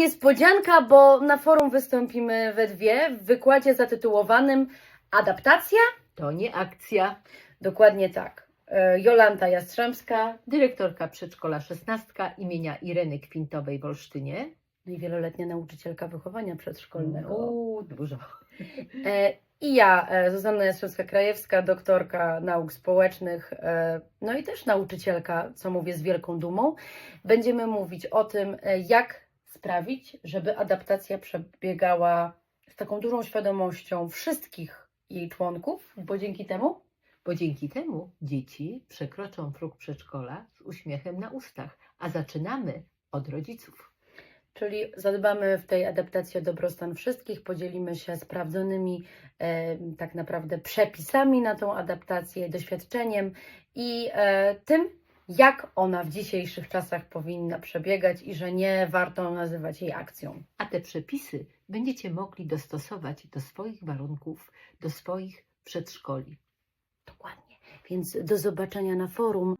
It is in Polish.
niespodzianka, bo na forum wystąpimy we dwie w wykładzie zatytułowanym Adaptacja? To nie akcja. Dokładnie tak. E, Jolanta Jastrzębska, Dyrektorka przedszkola 16 imienia Ireny Kwintowej w Olsztynie. no i wieloletnia nauczycielka wychowania przedszkolnego. Uuu, dużo. E, I ja, e, Zuzanna Jastrzębska-Krajewska, doktorka nauk społecznych, no i też nauczycielka, co mówię z wielką dumą. Będziemy mówić o tym, jak sprawić, żeby adaptacja przebiegała z taką dużą świadomością wszystkich jej członków, bo dzięki temu Bo dzięki temu dzieci przekroczą próg przedszkola z uśmiechem na ustach, a zaczynamy od rodziców. Czyli zadbamy w tej adaptacji o dobrostan wszystkich, podzielimy się sprawdzonymi e, tak naprawdę przepisami na tą adaptację, doświadczeniem i e, tym, jak ona w dzisiejszych czasach powinna przebiegać i że nie warto nazywać jej akcją. A te przepisy będziecie mogli dostosować do swoich warunków, do swoich przedszkoli. Dokładnie. Więc do zobaczenia na forum.